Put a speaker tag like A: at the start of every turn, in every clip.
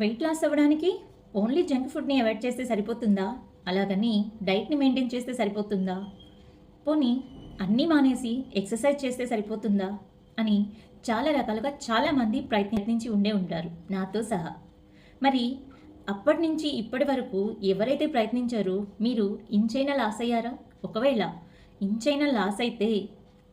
A: Wait loss అవ్వడానికి only junk ఫుడ్ని avoid చేస్తే సరిపోతుందా? అలాగని డైట్ని మెయింటైన్ చేస్తే సరిపోతుందా? పోనీ అన్నీ మానేసి ఎక్సర్సైజ్ చేస్తే సరిపోతుందా? అని చాలా రకాలుగా చాలామంది ప్రయత్నించి ఉండే ఉంటారు. నాతో సహా. మరి అప్పటి నుంచి ఇప్పటి వరకు ఎవరైతే ప్రయత్నించారో మీరు ఇంచైనా లాస్ అయ్యారా? ఒకవేళ ఇంచైనా లాస్ అయితే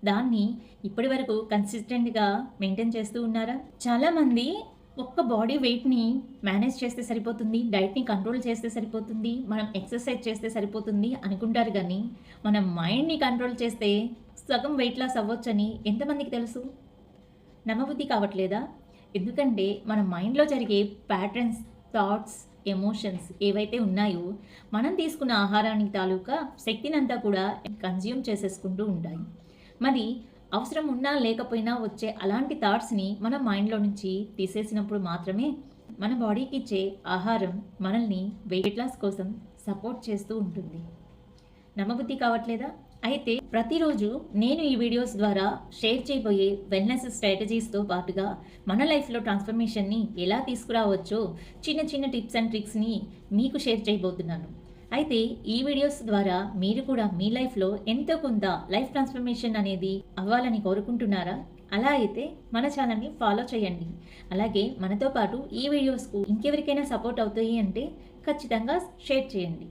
A: దాన్ని ఇప్పటి వరకు కన్సిస్టెంట్గా మెయింటైన్ చేస్తూ ఉన్నారా? చాలామంది ఒక్క బాడీ వెయిట్ని మేనేజ్ చేస్తే సరిపోతుంది డైట్ని కంట్రోల్ చేస్తే సరిపోతుంది మనం ఎక్సర్సైజ్ చేస్తే సరిపోతుంది అనుకుంటారు కానీ మనం మైండ్ని కంట్రోల్ చేస్తే సగం వెయిట్ లాస్ అవ్వచ్చని ఎంతమందికి తెలుసు? నమ్మబుద్ధి కావట్లేదా? ఎందుకంటే మన మైండ్లో జరిగే ప్యాటర్న్స్ థాట్స్ ఎమోషన్స్ ఏవైతే ఉన్నాయో మనం తీసుకున్న ఆహారానికి తాలూకా శక్తినంతా కూడా కన్జ్యూమ్ చేసేసుకుంటూ ఉంటాయి. మరి అవసరం ఉన్నా లేకపోయినా వచ్చే అలాంటి థాట్స్ని మన మైండ్లో నుంచి తీసేసినప్పుడు మాత్రమే మన బాడీకి ఇచ్చే ఆహారం మనల్ని వెయిట్ లాస్ కోసం సపోర్ట్ చేస్తూ ఉంటుంది. నమ్మబుద్ధి కావట్లేదా? అయితే ప్రతిరోజు నేను ఈ వీడియోస్ ద్వారా షేర్ చేయబోయే వెల్నెస్ స్ట్రాటజీస్తో పాటుగా మన లైఫ్లో ట్రాన్స్ఫర్మేషన్ని ఎలా తీసుకురావచ్చో చిన్న చిన్న టిప్స్ అండ్ ట్రిక్స్ని మీకు షేర్ చేయబోతున్నాను. అయితే ఈ వీడియోస్ ద్వారా మీరు కూడా మీ లైఫ్లో ఎంతో కొంత లైఫ్ ట్రాన్స్ఫర్మేషన్ అనేది అవ్వాలని కోరుకుంటున్నారా? అలా అయితే మన ఛానల్ని ఫాలో చేయండి. అలాగే మనతో పాటు ఈ వీడియోస్కు ఇంకెవరికైనా సపోర్ట్ అవుతాయి అంటే ఖచ్చితంగా షేర్ చేయండి.